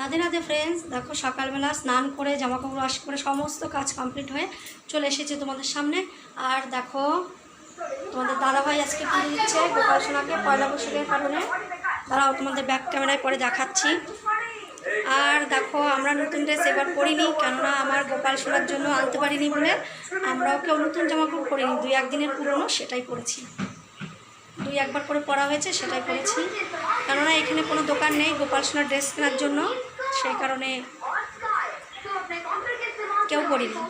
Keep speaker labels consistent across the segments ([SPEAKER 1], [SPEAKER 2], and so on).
[SPEAKER 1] Radhe Radhe friends দেখো সকালবেলা স্নান করে জামা কাপড় ওয়াশ করে সমস্ত কাজ কমপ্লিট হয়ে চলে এসেছে তোমাদের সামনে। আর দেখো, তোমাদের দাদাভাই আজকে পুজো দিচ্ছে? গোপাল সোনাকে পয়লা বৈশাখের কারণে। দাঁড়াও, তোমাদের ব্যাক ক্যামেরায় পরে দেখাচ্ছি। আর দেখো, আমরা নতুন ড্রেস এবার পরিনি, কেননা আমার গোপাল সোনার জন্য আনতে পারিনি বলে আমরা কেউ নতুন জামা কাপড় পরিনি। দুই একদিনের পুরনো, সেটাই পরেছি। দুই একবার করে পরা হয়েছে, সেটাই পরেছি। কেননা এখানে কোনো দোকান নেই, গোপাল সোনার ড্রেস কেনার জন্য। সেই কারণে কেউ করিনি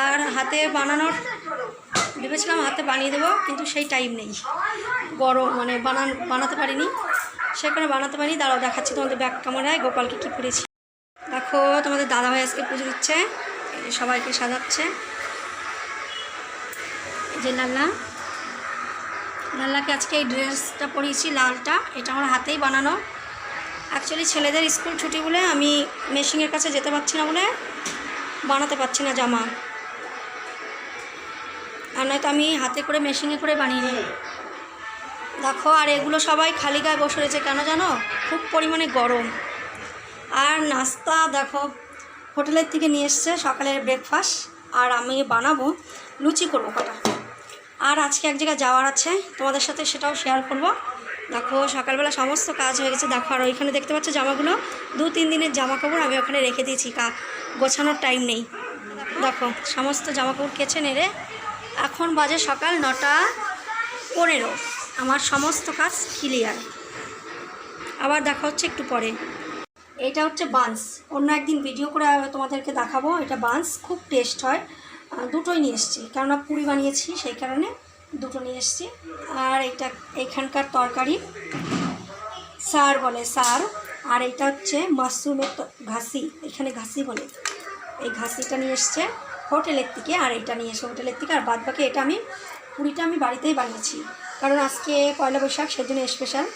[SPEAKER 1] আর হাতে বানানোর, ভেবেছিলাম হাতে বানিয়ে দেবো, কিন্তু সেই টাইম নেই। গরম মানে বানান, বানাতে পারিনি। সেখানে বানাতে পারিনি। দাঁড়াও, দেখাচ্ছি তোমাদের ব্যাক ক্যামেরায় গোপালকে কী করেছি দেখো, তোমাদের দাদাভাই আজকে পুজো দিচ্ছে, সবাইকে সাজাচ্ছে। যে লাল্লা লাল্লাকে আজকে এই ড্রেসটা পরিয়েছি লালটা। এটা আমার হাতেই বানানো। অ্যাকচুয়ালি ছেলেদের স্কুল ছুটি বলে আমি মেশিনের কাছে যেতে পারছি না বলে বানাতে পারছি না জামা। আর নয়তো আমি হাতে করে মেশিনে করে বানিয়ে নিই। দেখো, আর এগুলো সবাই খালি গায়ে বসে রয়েছে কেন জানো? খুব পরিমাণে গরম। আর নাস্তা দেখো, হোটেলের থেকে নিয়ে এসছে সকালের ব্রেকফাস্ট আর আমি বানাবো লুচি করব কটা। আর আজকে এক জায়গায় যাওয়ার আছে। তোমাদের সাথে সেটাও শেয়ার করব। দেখো, সকালবেলা সমস্ত কাজ হয়ে গেছে। দেখো, আর ওইখানে দেখতে পাচ্ছ জামাগুলো। দু, তিন দিনের জামা কাপড় আমি ওখানে রেখে দিয়েছি। কা, গোছানোর টাইম নেই। দেখো, সমস্ত জামা কাপড় কেচে নেড়ে এখন বাজে সকাল নটা পনেরো। আমার সমস্ত কাজ ক্লিয়ার আবার দেখা হচ্ছে একটু পরে। এটা হচ্ছে বান্স অন্য একদিন ভিডিও করে তোমাদেরকে দেখাবো। এটা বান্স খুব টেস্ট হয়। দুটোই নিয়ে এসেছি। কেননা পুরি বানিয়েছি, সেই কারণে দুটো নিয়ে এসেছি। আর এইটা, এইখানকার তরকারি সার বলে সার আর এইটা হচ্ছে মাশরুমের ঘাসি, এখানে ঘাসি বলে। এই ঘাসিটা নিয়ে এসছে হোটেলের থেকে, আর এইটা নিয়ে এসে হোটেলের থেকে। আর বাদ বাকি এটা আমি, পুরিটা আমি বাড়িতেই বানিয়েছি। কারণ আজকে পয়লা বৈশাখ সেজন্য স্পেশাল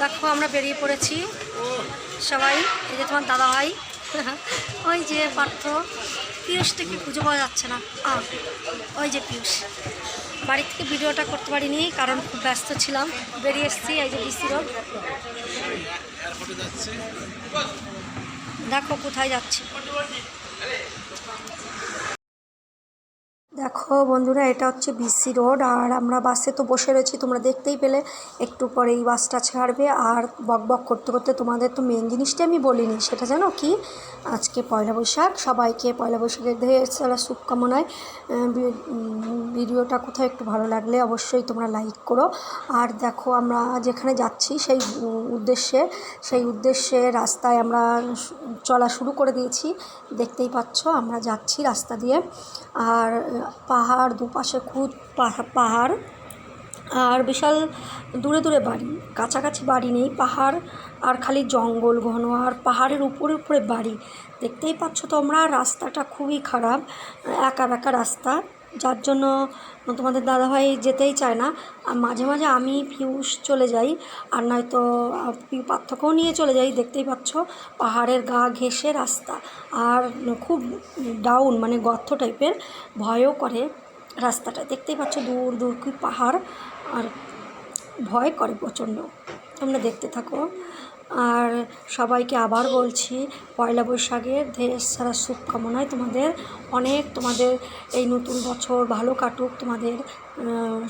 [SPEAKER 1] দেখো, আমরা বেরিয়ে পড়েছি। সবাই, এই যে তোমার দাদা ভাই ওই যে পার্থ। পিয়ুষটা কি খুঁজে পাওয়া যাচ্ছে না। ওই যে পিউষ। বাড়ি থেকে ভিডিওটা করতে পারিনি, কারণ খুব ব্যস্ত ছিলাম। বেরিয়ে এসেছি, এই যে বিসি রোড। দেখো কোথায় যাচ্ছি। দেখো বন্ধুরা, এটা হচ্ছে বিসি রোড আর আমরা বাসে তো বসে রয়েছি, তোমরা দেখতেই পেলে। একটু পরে এই বাসটা ছাড়বে, আর বক বক করতে করতে তোমাদের তো মেন জিনিসটা আমি বলিনি, সেটা জানো কি? আজকে পয়লা বৈশাখ, সবাইকে পয়লা বৈশাখের ঢের সারা শুভকামনায় ভিডিওটা কোথাও একটু ভালো লাগলে অবশ্যই তোমরা লাইক করো। আর দেখো, আমরা যেখানে যাচ্ছি, সেই উদ্দেশ্যে সেই উদ্দেশ্যে রাস্তায় আমরা চলা শুরু করে দিয়েছি। দেখতেই পাচ্ছ, আমরা যাচ্ছি রাস্তা দিয়ে। আর পাহাড় দুপাশে পাহা- পাহাড় আর বিশাল দূরে দূরে বাড়ি। কাছাকাছি বাড়ি নেই, পাহাড় আর খালি জঙ্গল ঘন আর পাহাড়ের উপরে উপরে বাড়ি। দেখতেই পাচ্ছ তোমরা, রাস্তাটা খুবই খারাপ, একা বেকা রাস্তা। যার জন্য তোমাদের দাদাভাই যেতেই চায় না। আর মাঝে মাঝে আমি পিউষ চলে যাই, আর নয়তো পার্থক্যও নিয়ে চলে যাই, দেখতেই পাচ্ছ পাহাড়ের গা ঘেঁষে রাস্তা। আর খুব ডাউন মানে গর্ত টাইপের ভয়ও করে রাস্তাটা। দেখতেই পাচ্ছ দূর দূর কি পাহাড়, আর ভয় করে প্রচণ্ড। তোমরা দেখতে থাকো। আর সবাইকে আবার বলছি, পয়লা বৈশাখের দেশ সারা শুভকামনায় তোমাদের অনেক, তোমাদের এই নতুন বছর ভালো কাটুক, তোমাদের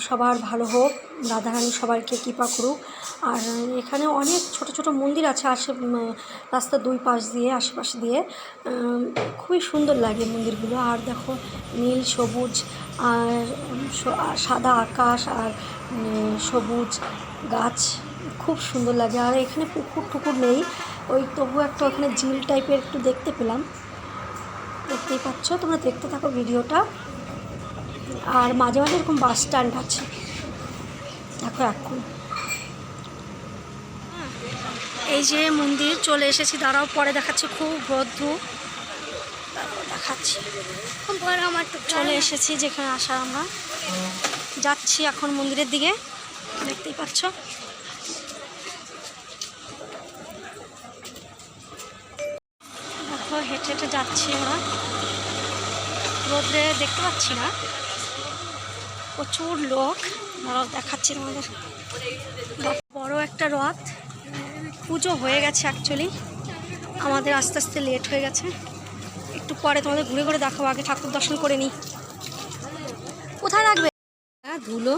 [SPEAKER 1] সবার ভালো হোক, রাধারানী সবাইকে কৃপা করুক। আর এখানে অনেক ছোট ছোট মন্দির আছে আশে রাস্তার দুই পাশ দিয়ে, আশেপাশে দিয়ে খুবই সুন্দর লাগে মন্দিরগুলো। আর দেখো নীল, সবুজ, আর সাদা আকাশ, আর সবুজ গাছ। খুব সুন্দর লাগে। আর এখানে পুকুর টুকুর নেই। ওই তবু একটা ওখানে ঝিল টাইপের একটু দেখতে পেলাম। দেখতেই পাচ্ছ? তোমরা দেখতে থাকো ভিডিওটা। আর মাঝে মাঝে এরকম বাস স্ট্যান্ড আছে। দেখো এখন। এই যে মন্দির, চলে এসেছি। দাঁড়াও, পরে দেখাচ্ছি। খুব তারপর দেখাচ্ছি। চলে এসেছি যেখানে আসা আমরা। যাচ্ছি এখন মন্দিরের দিকে। দেখতেই পাচ্ছ? হেঁটে হেঁটে যাচ্ছি আমরা রোদ্রে দেখতে পাচ্ছি না। প্রচুর লোক। দাঁড়াও দেখাচ্ছি আমাদের বড় একটা রথ। পুজো হয়ে গেছে অ্যাকচুয়ালি আমাদের আস্তে আস্তে লেট হয়ে গেছে। একটু পরে তোমাদের ঘুরে ঘুরে দেখাবো। আগে ঠাকুর দর্শন করে নিই। কোথায় রাখবে? হ্যাঁ ধুলো।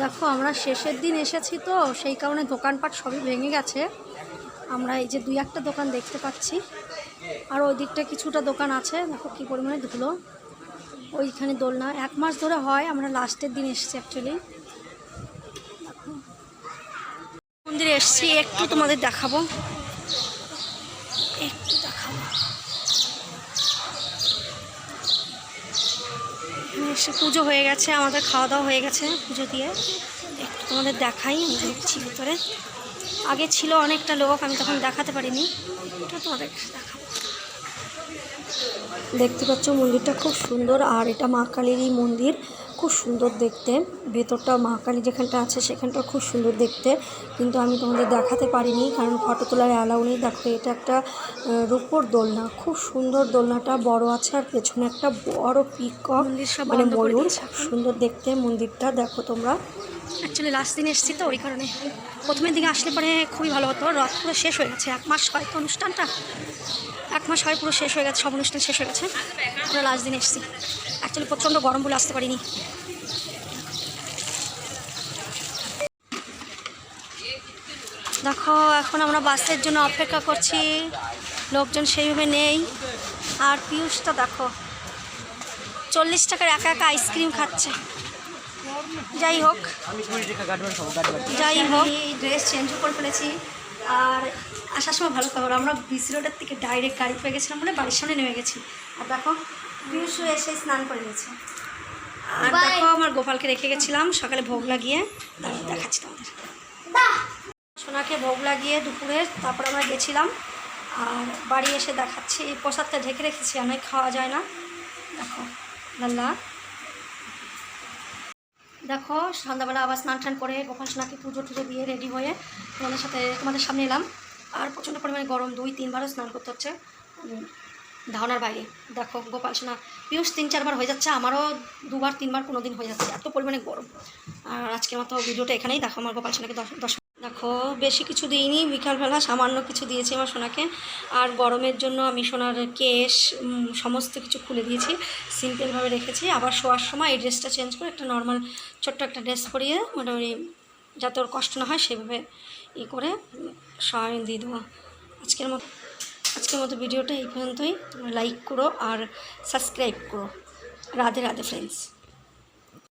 [SPEAKER 1] দেখো, আমরা শেষের দিন এসেছি তো, সেই কারণে দোকানপাট সবই ভেঙে গেছে। আমরা এই যে দুই একটা দোকান দেখতে পাচ্ছি। আর ওই দিকটা কিছুটা দোকান আছে। দেখো কী পরিমাণে ধুলো। ওইখানে দোলনা। এক মাস ধরে হয়, আমরা লাস্টের দিন এসেছি অ্যাকচুয়ালি মন্দিরে এসেছি, একটু তোমাদের দেখাবো। একটু দেখাবো। এসে পুজো হয়ে গেছে, আমাদের খাওয়া দাওয়া হয়ে গেছে পুজো দিয়ে। একটু তোমাদের দেখাই, আমি দেখছি ভিতরে। আগে ছিল অনেকটা লোক, আমি তখন দেখাতে পারিনি। এটা তোমাদের দেখাবো। দেখতে পাচ্ছ মন্দিরটা খুব সুন্দর, আর এটা মা কালীরই মন্দির, খুব সুন্দর দেখতে। ভেতরটা মা কালী যেখানটা আছে সেখানটা খুব সুন্দর দেখতে, কিন্তু আমি তোমাদের দেখাতে পারিনি, কারণ ফটো তোলার অ্যালাউ নেই। দেখো, এটা একটা রূপোর দোলনা, খুব সুন্দর দোলনাটা, বড় আছে আর পেছনে একটা বড় পিকক মানে ময়ূর সুন্দর দেখতে মন্দিরটা, দেখো তোমরা। অ্যাকচুয়ালি লাস্ট দিন এসেছি তো, ওই কারণে। প্রথমের দিকে আসলে পরে খুবই ভালো হতো, রথ পুরো শেষ হয়ে গেছে, এক মাস হয়তো অনুষ্ঠানটা। এক মাস হয় পুরো শেষ হয়ে গেছে, সব অনুষ্ঠান শেষ হয়ে গেছে আমরা লাস্ট দিন এসেছি। অ্যাকচুয়ালি প্রচণ্ড গরম বলে আসতে পারিনি। দেখো, এখন আমরা বাসের জন্য অপেক্ষা করছি, লোকজন সেইভাবে নেই। আর পিয়ুষটা দেখো, চল্লিশ টাকার একা একা আইসক্রিম খাচ্ছে। যাই হোক। যাই হোক। ড্রেস চেঞ্জ করে ফেলেছি। আর আসার সময় ভালো খবর আমরা বিসি রোডের থেকে ডাইরেক্ট গাড়ি পেয়ে গেছিলাম বলে বাড়ির সামনে নেমে গেছি। আর দেখো পিউষু এসে স্নান করে নিয়েছে। আর দেখো আমার গোপালকে রেখে গেছিলাম সকালে ভোগ লাগিয়ে। তারপর দেখাচ্ছি তোমাদের। সোনাকে ভোগ লাগিয়ে দুপুরে তারপর আমরা গেছিলাম। আর বাড়ি এসে দেখাচ্ছি এই প্রসাদটা ঢেকে রেখেছি অনেক খাওয়া যায় না। দেখো লাল্লা। দেখো, সন্ধ্যাবেলা আবার স্নান টান করে গোপাল সোনাকে পুজো টুজো দিয়ে রেডি হয়ে তোমাদের সাথে তোমাদের সামনে এলাম। আর প্রচণ্ড পরিমাণে গরম, দুই, তিনবারও স্নান করতে হচ্ছে। ধারণার বাইরে। দেখো, গোপাল সোনা পিউষ তিন, চারবার হয়ে যাচ্ছে, আমারও দুবার, তিনবার কোনো দিন হয়ে যাচ্ছে, এত পরিমাণে গরম। আর আজকের মতো ভিডিওটা এখানেই। দেখো, আমার গোপাল সোনাকে দশ দেখো, বেশি কিছু দিইনি, বিকালবেলা সামান্য কিছু দিয়েছি আমার সোনাকে। আর গরমের জন্য আমি সোনার কেশ সমস্ত কিছু খুলে দিয়েছি, সিম্পলভাবে রেখেছি। আবার শোয়ার সময় এই ড্রেসটা চেঞ্জ করে একটা নর্মাল ছোট্ট একটা ড্রেস পরিয়ে মোটামুটি যাতে ওর কষ্ট না হয়, সেভাবে ই করে সবাই দিয়ে দেবো। আজকের মতো আজকের মতো ভিডিওটা এই পর্যন্তই। লাইক করো আর সাবস্ক্রাইব করো। রাধে রাধে ফ্রেন্ডস